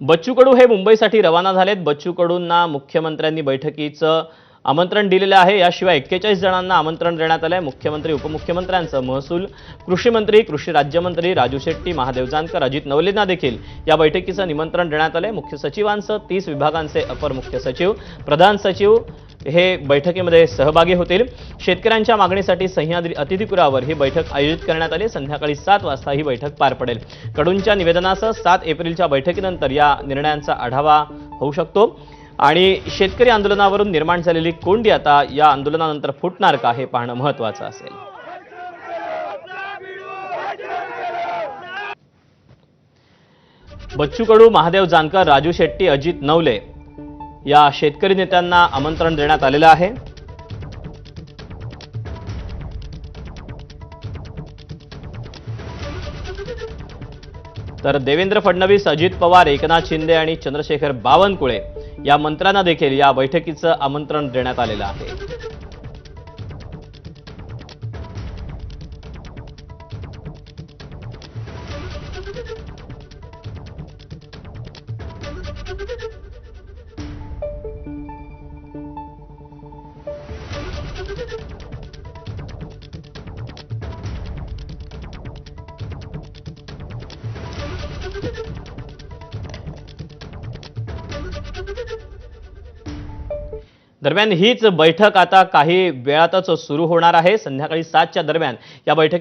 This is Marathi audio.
बच्चू कडू हे मुंबईसाठी रवाना झालेत. बच्चू कडूंना मुख्यमंत्र्यांनी बैठकीचं आमंत्रण दिलेलं आहे. याशिवाय एक्केचाळीस जणांना आमंत्रण देण्यात आलंय. मुख्यमंत्री उपमुख्यमंत्र्यांचं महसूल कृषी मंत्री कृषी राज्यमंत्री राजू शेट्टी महादेव जानकर अजित नवलेंना देखील या बैठकीचं निमंत्रण देण्यात आलंय. मुख्य सचिवांसह तीस विभागांचे अपर मुख्य सचिव प्रधान सचिव हे बैठकीमध्ये सहभागी होतील. शेतकऱ्यांच्या मागणीसाठी सह्याद्री अतिथीपुरावर ही बैठक आयोजित करण्यात आली. संध्याकाळी सात वाजता ही बैठक पार पडेल. कडूंच्या निवेदनासह सात एप्रिलच्या बैठकीनंतर या निर्णयांचा आढावा होऊ शकतो. आणि शेतकरी आंदोलनावरून निर्माण झालेली कोंडी आता या आंदोलनानंतर फुटणार का हे पाहणं महत्त्वाचं असेल. बच्चू कडू महादेव जानकर राजू शेट्टी अजित नवले या शेतकरी नेत्यांना आमंत्रण देण्यात आलेलं आहे. तर देवेंद्र फडणवीस अजित पवार एकनाथ शिंदे आणि चंद्रशेखर बावनकुळे या मंत्र्यांना देखील या बैठकीचं आमंत्रण देण्यात आलेलं आहे. दरम्यान हीच बैठक आता काही वेळातच सुरू होणार आहे. संध्याकाळी सातच्या दरम्यान या बैठकीला